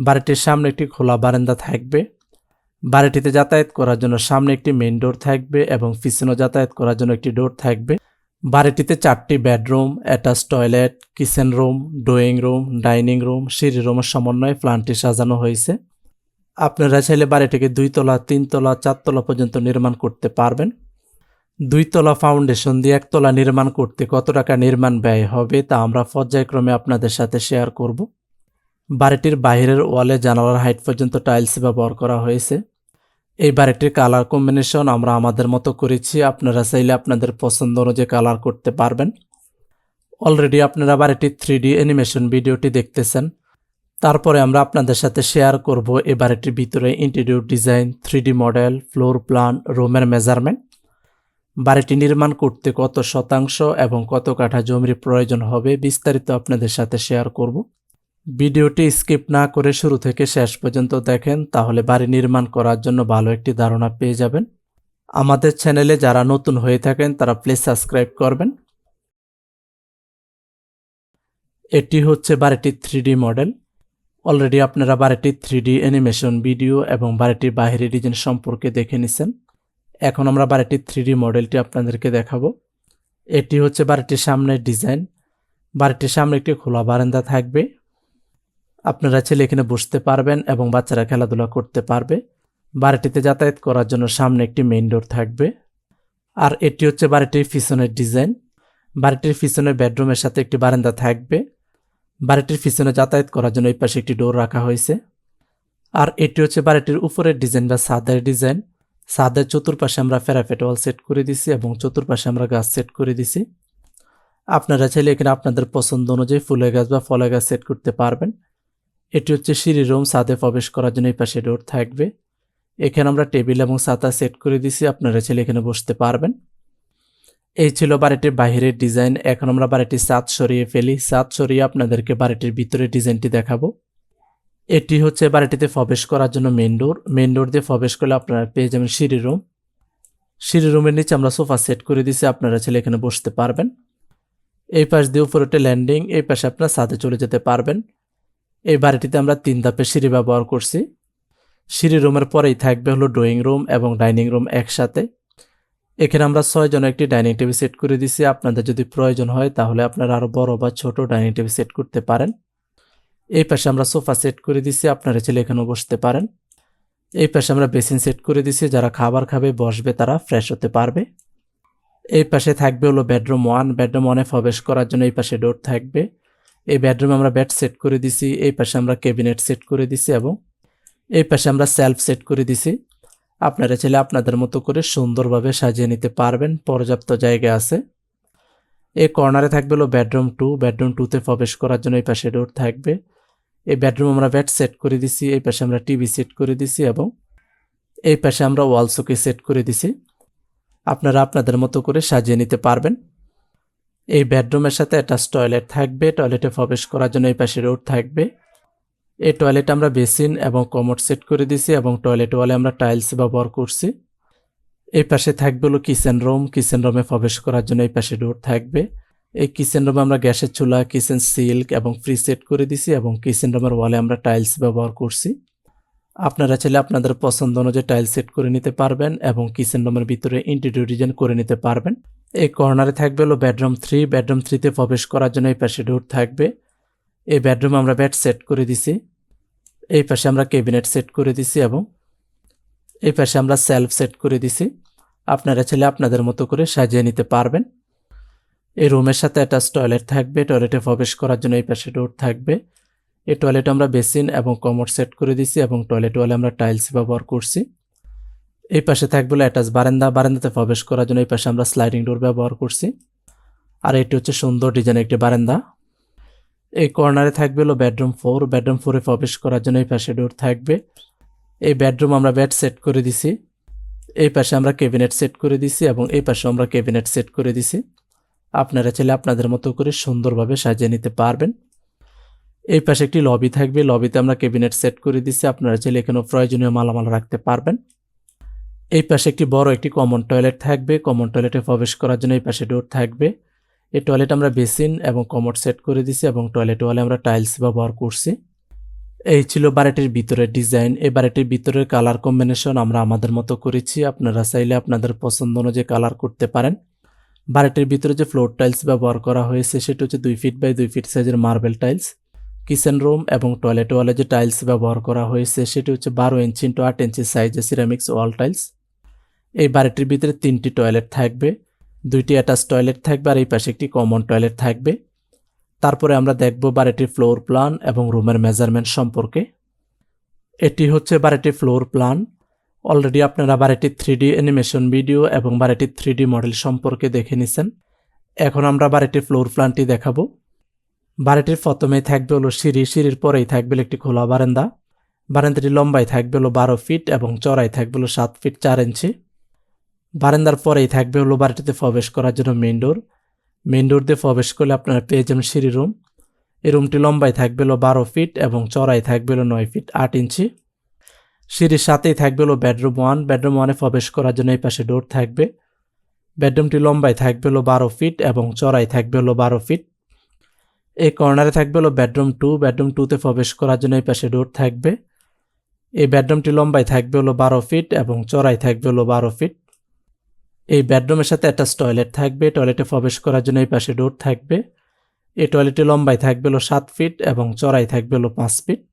বাড়িটির সামনে একটি খোলা বারান্দা থাকবে। বাড়িটিতে যাতায়াত করার জন্য সামনে একটি মেইন ডোর থাকবে এবং পিছনে যাতায়াত করার জন্য একটি ডোর থাকবে। বাড়িটিতে চারটি bedroom attach toilet kitchen room drawing room dining room সিঁড়ি রুমের সমন্বয়ে প্ল্যানটি সাজানো হয়েছে। আপনারা চাইলে বাড়িটিকে দুইতলা, তিনতলা, চারতলা পর্যন্ত নির্মাণ করতে পারবেন। দুইতলা ফাউন্ডেশন দিয়ে একতলা নির্মাণ করতে কত টাকা নির্মাণ ব্যয় হবে তা আমরা পর্যায়ক্রমে আপনাদের সাথে শেয়ার করব। বাড়িটির বাইরের ওয়ালে জানালার হাইট পর্যন্ত টাইলস ব্যবহার করা হয়েছে। এই বাড়িটির কালার কম্বিনেশন আমরা আমাদের মতো করেছি। আপনারা চাইলে আপনাদের পছন্দ অনুযায়ী কালার করতে পারবেন। অলরেডি আপনারা বাড়িটির থ্রি ডি অ্যানিমেশন ভিডিওটি দেখতেছেন। তারপরে আমরা আপনাদের সাথে শেয়ার করব এই বাড়িটির ভিতরে interior design three model, floor plan, রুমের মেজারমেন্ট। বাড়িটি নির্মাণ করতে কত শতাংশ এবং কত কাঠা জমির প্রয়োজন হবে বিস্তারিত আপনাদের সাথে শেয়ার করব। ভিডিওটি স্কিপ না করে শুরু থেকে শেষ পর্যন্ত দেখেন, তাহলে বাড়ি নির্মাণ করার জন্য ভালো একটি ধারণা পেয়ে যাবেন। আমাদের চ্যানেলে যারা নতুন হয়ে থাকেন, তারা প্লিজ সাবস্ক্রাইব করবেন। এটি হচ্ছে বাড়িটির থ্রি মডেল। অলরেডি আপনারা বাড়িটির থ্রি অ্যানিমেশন ভিডিও এবং বাড়িটির বাইরের ডিজাইন সম্পর্কে দেখে নিছেন। এখন আমরা বাড়িটির থ্রি মডেলটি আপনাদেরকে দেখাবো। এটি হচ্ছে বাড়িটির সামনের ডিজাইন। বাড়িটির সামনে একটি খোলা বারান্দা থাকবে। আপনারা ছেলে এখানে বসতে পারবেন এবং বাচ্চারা খেলাধুলা করতে পারবে। বাড়িটিতে যাতায়াত করার জন্য সামনে একটি মেইন ডোর থাকবে। আর এটি হচ্ছে বাড়িটির পিছনের ডিজাইন বাড়িটির পিছনের বেডরুমের সাথে একটি বারান্দা থাকবে। বাড়িটির পিছনে যাতায়াত করার জন্য এই পাশে একটি ডোর রাখা হয়েছে। আর এটি হচ্ছে বাড়িটির উপরের ডিজাইন বা ছাদের ডিজাইন ছাদের চতুর্পাশে আমরা ফেরাফেট ওয়াল সেট করে দিছি এবং চতুর্পাশে আমরা গাছ সেট করে দিছি। আপনারা চাইলে এখানে আপনাদের পছন্দ অনুযায়ী ফুলের গাছ বা ফলের গাছ সেট করতে পারবেন। এটি হচ্ছে সিঁড়ি রুম ছাদে প্রবেশ করার জন্য এই পাশে ডোর থাকবে। এখানে আমরা টেবিল এবং ছাতা সেট করে দিছি আপনারা ছেলে এখানে বসতে পারবেন। এই ছিল বাড়িটির বাহিরের ডিজাইন। এখন আমরা বাড়িটির ছাদ সরিয়ে ফেলি। ছাদ সরিয়ে আপনাদেরকে বাড়িটির ভিতরে ডিজাইনটি দেখাবো। এটি হচ্ছে বাড়িটিতে প্রবেশ করার জন্য মেন ডোর মেন ডোর দিয়ে প্রবেশ করলে আপনারা পেয়ে যাবেন সিঁড়ি রুম। সিঁড়ি রুমের নিচে আমরা সোফা সেট করে দিছি আপনারা ছেলে এখানে বসতে পারবেন। এই পাশ দিয়ে উপরে ল্যান্ডিং এই পাশে আপনারা ছাদে চলে যেতে পারবেন। এই বাড়িটিতে আমরা তিন ধাপের সিঁড়ি ব্যবহার করছি। সিঁড়ি রুমের পরেই থাকবে হলো ড্রয়িং রুম এবং ডাইনিং রুম একসাথে। এখানে আমরা ছয়জন একটি ডাইনিং টেবিল সেট করে দিছি। আপনাদের যদি প্রয়োজন হয় তাহলে আপনারা আরও বড় বা ছোট ডাইনিং টেবিল সেট করতে পারেন। এই পাশে আমরা সোফা সেট করে দিছি, আপনারা ছেলে এখানেও বসতে পারেন। এই পাশে আমরা বেসিন সেট করে দিছি, যারা খাবার খাবে, বসবে, তারা ফ্রেশ হতে পারবে। এই পাশে থাকবে হলো বেডরুম ওয়ান। বেডরুম ওয়ানে প্রবেশ করার জন্য এই পাশে ডোর থাকবে। এই বেডরুমে আমরা বেড সেট করে দিছি, এই পাশে আমরা ক্যাবিনেট সেট করে দিছি এবং এই পাশে আমরা সেলফ সেট করে দিছি। আপনারা চাইলে আপনাদের মতো করে সুন্দরভাবে সাজিয়ে নিতে পারবেন, পর্যাপ্ত জায়গা আছে। এই কর্নারে থাকবে হলো বেডরুম টু বেডরুম টুতে প্রবেশ করার জন্য এই পাশে ডোর থাকবে। এই বেডরুম আমরা বেড সেট করে দিছি, এই পাশে আমরা টিভি সেট করে দিছি এবং এই পাশে আমরা ওয়াল সেট করে দিছি। আপনারা আপনাদের মতো করে সাজিয়ে নিতে পারবেন। এই বেডরুমের সাথে অ্যাটাচ টয়লেট থাকবে, টয়লেটে প্রবেশ করার জন্য এই পাশে রোড থাকবে। এই টয়লেট আমরা বেসিন এবং কমোড সেট করে দিছি এবং টয়লেট ওয়ালে আমরা টাইলস ব্যবহার করছি। এই পাশে থাকবে হলো কিচেন রুম, কিচেন রুমে প্রবেশ করার জন্য এই পাশে ডোর থাকবে। এই কিচেন রুমে আমরা গ্যাসের চুলা, কিচেন সিল্ক এবং ফ্রি সেট করে দিছি এবং কিচেন রুমের ওয়ালে আমরা টাইলস ব্যবহার করছি। আপনারা চাইলে আপনাদের পছন্দ অনুযায়ী টাইল সেট করে নিতে পারবেন এবং কিচেন রুমের ভিতরে ইন্টেরিয়র ডিজাইন করে নিতে পারবেন। এই কর্নারে থাকবে হলো বেডরুম থ্রি বেডরুম থ্রিতে প্রবেশ করার জন্য এই পাশে ডোর থাকবে। এই বেডরুম আমরা বেড সেট করে দিছি। এই পাশে আমরা ক্যাবিনেট সেট করে দিছি এবং এই পাশে আমরা সেলফ সেট করে দিছি। আপনারা ছেলে আপনাদের মতো করে সাজিয়ে নিতে পারবেন। এই রুমের সাথে অ্যাটাচ টয়লেট থাকবে। টয়লেটে প্রবেশ করার জন্য এই পাশে ডোর থাকবে। এই টয়লেট আমরা বেসিন এবং কমোড সেট করে দিছি এবং টয়লেট ওয়ালে আমরা টাইলস ব্যবহার করছি। এই পাশে থাকবে অ্যাটাচ বারান্দা, বারান্দাতে প্রবেশ করার জন্য এই পাশে আমরা স্লাইডিং ডোর ব্যবহার করছি। আর এটি হচ্ছে সুন্দর ডিজাইনের একটি বারান্দা। এই কর্নারে থাকবে হলো বেডরুম ফোর বেডরুম ফোরে প্রবেশ করার জন্য এই পাশে ডোর থাকবে। এই বেডরুম আমরা বেড সেট করে দিছি। এই পাশে আমরা ক্যাবিনেট সেট করে দিছি এবং এই পাশে আমরা ক্যাবিনেট সেট করে দিছি। আপনারা চাইলে আপনাদের মতো করে সুন্দরভাবে সাজিয়ে নিতে পারবেন। এই পাশে একটি লবি থাকবে। লবিতে আমরা ক্যাবিনেট সেট করে দিছি। আপনারা চাইলে এখানেও প্রয়োজনীয় মালামাল রাখতে পারবেন। এই পাশে একটি বড় একটি কমন টয়লেট থাকবে। কমন টয়লেটে প্রবেশ করার জন্য এই পাশে ডোর থাকবে। এই টয়লেট আমরা বেসিন এবং কমোড সেট করে দিছি এবং টয়লেট ওয়ালে আমরা টাইলস ব্যবহার করছি। এই ছিল বাড়িটির ভিতরের ডিজাইন এই বাড়িটির ভিতরের কালার কম্বিনেশন আমরা আমাদের মতো করেছি। আপনারা চাইলে আপনাদের পছন্দ অনুযায়ী কালার করতে পারেন। বাড়িটির ভিতরে যে ফ্লোর টাইলস ব্যবহার করা হয়েছে, সেটা হচ্ছে দুই ফিট বাই দুই ফিট সাইজের মার্বেল টাইলস কিচেন রুম এবং টয়লেট ওয়ালে যে টাইলস ব্যবহার করা হয়েছে, সেটি হচ্ছে বারো ইঞ্চি ইন্টু আট ইঞ্চি সাইজের সিরামিক্স ওয়াল টাইলস এই বাড়িটির ভিতরে তিনটি টয়লেট থাকবে, দুইটি অ্যাটাচ টয়লেট থাকবে আর এই পাশে একটি কমন টয়লেট থাকবে। তারপরে আমরা দেখব বাড়িটির ফ্লোর প্ল্যান এবং রুমের মেজারমেন্ট সম্পর্কে। এটি হচ্ছে বাড়িটির ফ্লোর প্ল্যান। অলরেডি আপনারা বাড়িটির থ্রি ডি অ্যানিমেশন ভিডিও এবং বাড়িটির থ্রি ডি মডেল সম্পর্কে দেখে নিছেন। এখন আমরা বাড়িটির ফ্লোর প্ল্যানটি দেখাবো। বাড়িটির প্রথমেই থাকবে হলো সিঁড়ি, সিঁড়ির পরেই থাকবে একটি খোলা বারান্দা। বারান্দাটি লম্বাই থাকবে হলো বারো ফিট এবং চড়াই থাকবে হলো সাত ফিট চার ইঞ্চি। বারান্দার পরেই থাকবে হলো বাড়িটিতে প্রবেশ করার জন্য মেন ডোর মেন ডোর দিয়ে প্রবেশ করলে আপনারা পেয়ে যাবেন সিঁড়ি রুম এই রুমটি লম্বাই থাকবে হলো বারো ফিট এবং চড়াই থাকবে হলো নয় ফিট আট ইঞ্চি। সিঁড়ির সাথেই থাকবে হলো বেডরুম ওয়ান বেডরুম ওয়ানে প্রবেশ করার জন্য এই পাশে ডোর থাকবে। বেডরুমটি লম্বাই থাকবে হলো বারো ফিট এবং চড়াই থাকবে হলো বারো ফিট এই কর্নারে থাকবে হলো বেডরুম টু বেডরুম টুতে প্রবেশ করার জন্য এই পাশে ডোর থাকবে। এই বেডরুমটি লম্বাই থাকবে হলো বারো ফিট এবং চড়াই থাকবে হলো বারো ফিট এই বেডরুমের সাথে একটা টয়লেট থাকবে। টয়লেটে প্রবেশ করার জন্য এই পাশে ডোর থাকবে। এই টয়লেটে লম্বাই থাকবে হলো সাত ফিট এবং চড়াই থাকবে হলো পাঁচ ফিট।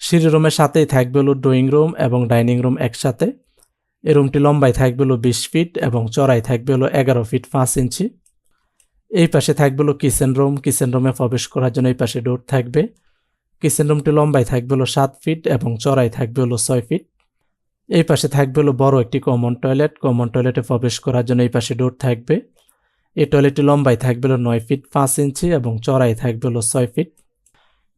সিঁড়ি রুমের সাথেই থাকবে হলো ড্রয়িং রুম এবং ডাইনিং রুম একসাথে। এই রুমটি লম্বাই থাকবে হলো বিশ ফিট এবং চড়াই থাকবে হলো এগারো ফিট পাঁচ ইঞ্চি। এই পাশে থাকবে হলো কিচেন রুম। কিচেন রুমে প্রবেশ করার জন্য এই পাশে ডোর থাকবে। কিচেন রুমটি লম্বাই থাকবে হলো সাত ফিট এবং চড়াই থাকবে হলো ছয় ফিট। এই পাশে থাকবে হলো বড় একটি কমন টয়লেট কমন টয়লেটে প্রবেশ করার জন্য এই পাশে ডোর থাকবে। এই টয়লেটটি লম্বাই থাকবে হলো নয় ফিট পাঁচ ইঞ্চি এবং চড়াই থাকবে হলো ছয় ফিট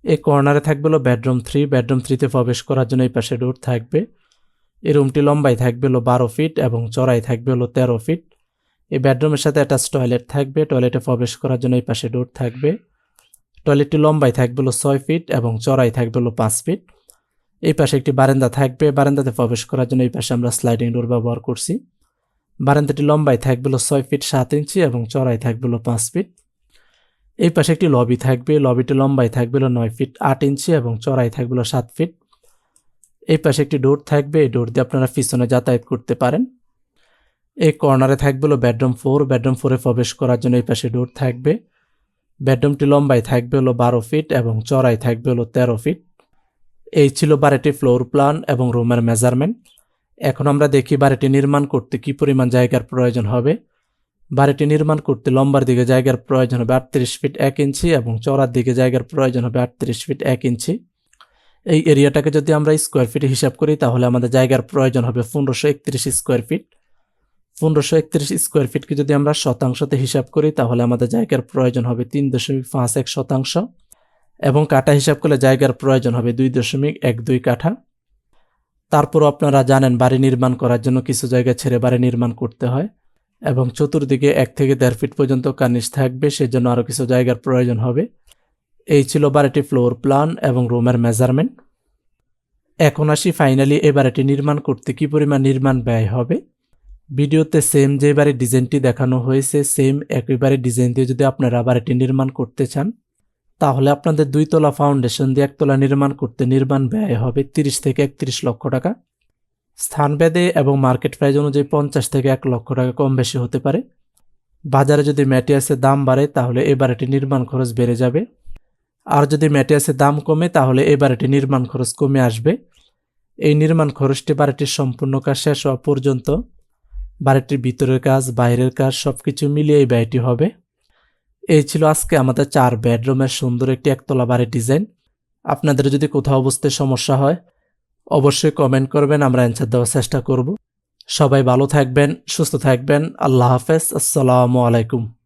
এই কর্নারে থাকবে হলো বেডরুম থ্রি বেডরুম থ্রিতে প্রবেশ করার জন্য এই পাশে ডোর থাকবে। এই রুমটি লম্বাই থাকবে হলো বারো ফিট এবং চড়াই থাকবে হলো তেরো ফিট এই বেডরুমের সাথে অ্যাটাচ টয়লেট থাকবে। টয়লেটে প্রবেশ করার জন্য এই পাশে ডোর থাকবে। টয়লেটটি লম্বাই থাকবে হলো ছয় ফিট এবং চড়াই থাকবে হলো পাঁচ ফিট এই পাশে একটি বারান্দা থাকবে। বারান্দাতে প্রবেশ করার জন্য এই পাশে আমরা স্লাইডিং ডোর ব্যবহার করছি। বারান্দাটি লম্বাই থাকবে হলো ছয় ফিট সাত ইঞ্চি এবং চড়াই থাকবে হলো পাঁচ ফিট এই পাশে একটি লবি থাকবে। লবিটি লম্বাই থাকবে হলো নয় ফিট আট ইঞ্চি এবং চড়াই থাকবে হলো সাত ফিট এই পাশে একটি ডোর থাকবে। এই ডোর দিয়ে আপনারা পিছনে যাতায়াত করতে পারেন। এই কর্নারে থাকবে হলো বেডরুম ফোর বেডরুম ফোরে প্রবেশ করার জন্য এই পাশে ডোর থাকবে। বেডরুমটি লম্বাই থাকবে হলো বারো ফিট এবং চড়াই থাকবে হলো তেরো ফিট এই ছিল বাড়িটির ফ্লোর প্ল্যান এবং রুমের মেজারমেন্ট। এখন আমরা দেখি বাড়িটি নির্মাণ করতে কি পরিমাণ জায়গার প্রয়োজন হবে। বাড়িটি নির্মাণ করতে লম্বার দিকে জায়গার প্রয়োজন হবে আটত্রিশ ফিট এক ইঞ্চি এবং চড়ার দিকে জায়গার প্রয়োজন হবে আটত্রিশ ফিট এক ইঞ্চি। এই এরিয়াটাকে যদি আমরা স্কোয়ার ফিটে হিসাব করি, তাহলে আমাদের জায়গার প্রয়োজন হবে পনেরোশো একত্রিশ স্কোয়ার ফিট। পনেরোশো একত্রিশ স্কোয়ার ফিটকে যদি আমরা শতাংশতে হিসাব করি, তাহলে আমাদের জায়গার প্রয়োজন হবে তিন দশমিক পাঁচ এক শতাংশ। এবং কাঠা হিসাব করলে জায়গার প্রয়োজন হবে দুই দশমিক এক দুই কাঠা। তারপরও আপনারা জানেন বাড়ি নির্মাণ করার জন্য কিছু জায়গা ছেড়ে বাড়ি নির্মাণ করতে হয় এবং চতুর্দিকে এক থেকে দেড় ফিট পর্যন্ত কার্নিশ থাকবে, সেজন্য আরও কিছু জায়গার প্রয়োজন হবে। এই ছিল বাড়িটি ফ্লোর প্ল্যান এবং রুমের মেজারমেন্ট। এখন আসি ফাইনালি এ বাড়িটি নির্মাণ করতে কি পরিমাণ নির্মাণ ব্যয় হবে। ভিডিওতে সেম যে বাড়ির ডিজাইনটি দেখানো হয়েছে, সেম একই একইবারে ডিজাইন দিয়ে যদি আপনারা বাড়িটি নির্মাণ করতে চান তাহলে আপনাদের দুই তলা ফাউন্ডেশন দিয়ে একতলা নির্মাণ করতে নির্মাণ ব্যয় হবে তিরিশ থেকে একত্রিশ লক্ষ টাকা। স্থান স্থানভেদে এবং মার্কেট প্রাইস অনুযায়ী পঞ্চাশ থেকে এক লক্ষ টাকা কম বেশি হতে পারে। বাজারে যদি ম্যাটিয়াসের দাম বাড়ে, তাহলে এবার এটি নির্মাণ খরচ বেড়ে যাবে। আর যদি ম্যাটিয়াসের দাম কমে, তাহলে এবার এটি নির্মাণ খরচ কমে আসবে। এই নির্মাণ খরচটি বাড়িটির সম্পূর্ণ কাজ শেষ হওয়া পর্যন্ত, বাড়িটির ভিতরের কাজ, বাইরের কাজ সব কিছু মিলিয়ে এই ব্যয়টি হবে। এই ছিল আজকে আমাদের চার বেডরুমের সুন্দর একটি একতলা বাড়ির ডিজাইন। আপনাদের যদি কোথাও বুঝতে সমস্যা হয়, অবশ্যই কমেন্ট করবেন, আমরা অ্যান্সার দেওয়ার চেষ্টা করব। সবাই ভালো থাকবেন, সুস্থ থাকবেন, আল্লাহ হাফেজ, আসসালামু আলাইকুম।